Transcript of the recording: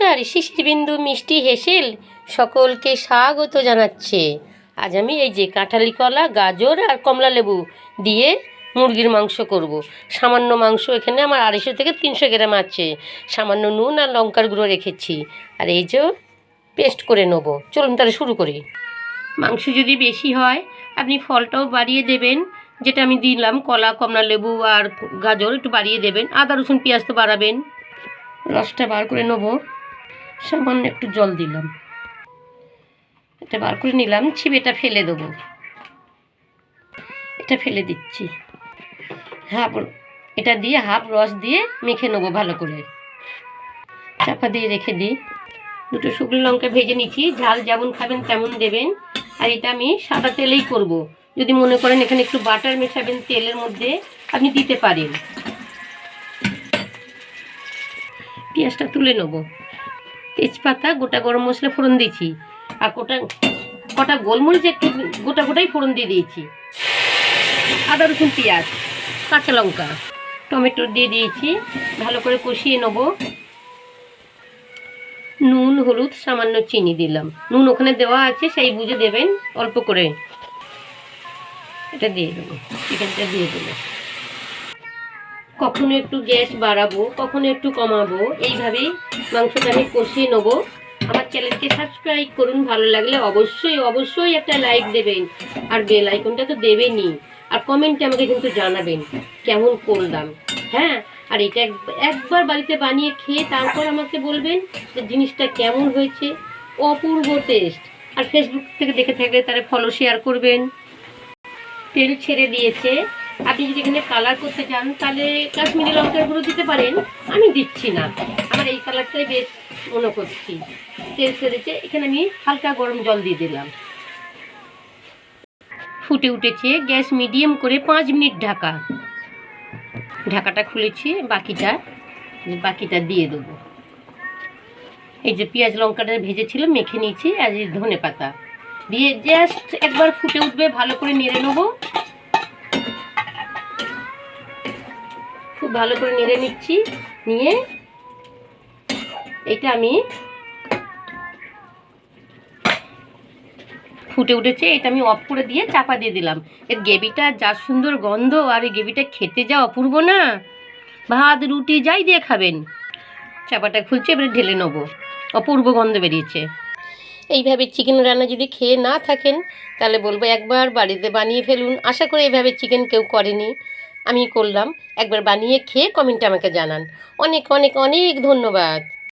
নমস্কার, শিশিরবিন্দু মিষ্টি হেসেল সকলকে স্বাগত জানাচ্ছে। আজ আমি এই যে কাঁঠালি কলা গাজর আর কমলা লেবু দিয়ে মুরগির মাংস করব। সামান্য মাংস এখানে আমার আড়াইশো থেকে তিনশো গ্রাম আছে। সামান্য নুন আর লঙ্কার গুঁড়ো রেখেছি। আর এই যে পেস্ট করে নেব। চলুন তাহলে শুরু করি। মাংস যদি বেশি হয়, আপনি ফলটাও বাড়িয়ে দেবেন। যেটা আমি দিলাম, কলা কমলা লেবু আর গাজর একটু বাড়িয়ে দেবেন। আদা, রসুন, পেঁয়াজ তো বাড়াবেন। রসটা বার করে নেব। সামান্য একটু জল দিলাম। এটা বার করে নিলাম ছিবেটা ফেলে দেবো। এটা ফেলে দিচ্ছি। হাফ এটা দিয়ে হাফ রস দিয়ে মেখে নেব ভালো করে। চাপা দিয়ে রেখে দিই। দুটো শুকনো লঙ্কা ভেজে নিচ্ছি, ঝাল যেমন খাবেন তেমন দেবেন। আর এটা আমি সাদা তেলেই করব। যদি মনে করেন এখানে একটু বাটার মেশাবেন তেলের মধ্যে, আপনি দিতে পারেন। পেঁয়াজটা তুলে নেব। তেজপাতা, গোটা গরম মশলা ফোড়ন দিয়েছি। আর গোটা কটা গোলমরিচ একটু গোটা গোটাই ফোড়ন দিয়ে দিয়েছি। আদা, রসুন, পেঁয়াজ, কাঁচা লঙ্কা, টমেটো দিয়ে দিয়েছি। ভালো করে কষিয়ে নেব। নুন, হলুদ, সামান্য চিনি দিলাম। নুন ওখানে দেওয়া আছে, সেই বুঝে দেবেন। অল্প করে এটা দিয়ে দেবো। চিকেনটা দিয়ে দেবো। কখনো একটু গ্যাস বাড়াবো, কখনো একটু কমাবো, এইভাবেই মাংসটা আমি কষিয়ে নেব। আমার চ্যানেলকে সাবস্ক্রাইব করুন, ভালো লাগলে অবশ্যই অবশ্যই একটা লাইক দেবেন। আর বেল আইকনটা তো দেবেনই। আর কমেন্টে আমাকে কিন্তু জানাবেন, কেমন করলাম। হ্যাঁ আর এটা এক- একবার বাড়িতে বানিয়ে খেয়ে তারপর আমাকে বলবেন যে জিনিসটা কেমন হয়েছে। অপূর্ব টেস্ট আর ফেসবুক থেকে দেখে থাকলে তারা ফলো শেয়ার করবেন। তেল ছেড়ে দিয়েছে। আপনি যদি এখানে কালার করতে চান, তাহলে কাশ্মীরি লঙ্কার গুঁড়ো দিতে পারেন। আমি দিচ্ছি না। আমার এই কালারটাই বেশ মনে করছি তেল সেরেছে। এখানে আমি হালকা গরম জল দিয়ে দিলাম। ফুটে উঠেছে গ্যাস মিডিয়াম করে পাঁচ মিনিট ঢাকা। ঢাকাটা খুলেছি। বাকিটা বাকিটা দিয়ে দেবো। এই যে পেঁয়াজ লঙ্কাটা ভেজেছিল মেখে নিয়েছি। আর ধনে পাতা দিয়ে জাস্ট একবার ফুটে উঠবে, ভালো করে নেড়ে নেব। খুব ভালো করে নেড়ে নিচ্ছি, নিয়ে এটা আমি ফুটে উঠেছে, এটা আমি অফ করে দিয়ে চাপা দিয়ে দিলাম। এর গ্রেভিটা যা সুন্দর গন্ধ, আর এই গ্রেভিটা খেতে যা অপূর্ব না? ভাত, রুটি, যাই দিয়ে খাবেন। চাপাটা খুলছে, এবারে ঢেলে নেব। অপূর্ব গন্ধ বেরিয়েছে। এইভাবে চিকেন রান্না যদি খেয়ে না থাকেন, তাহলে বলব একবার বাড়িতে বানিয়ে ফেলুন। আশা করি এইভাবে চিকেন কেউ করেনি। আমি করলাম। একবার বানিয়ে খেয়ে কমেন্টে আমাকে জানান। অনেক অনেক অনেক ধন্যবাদ।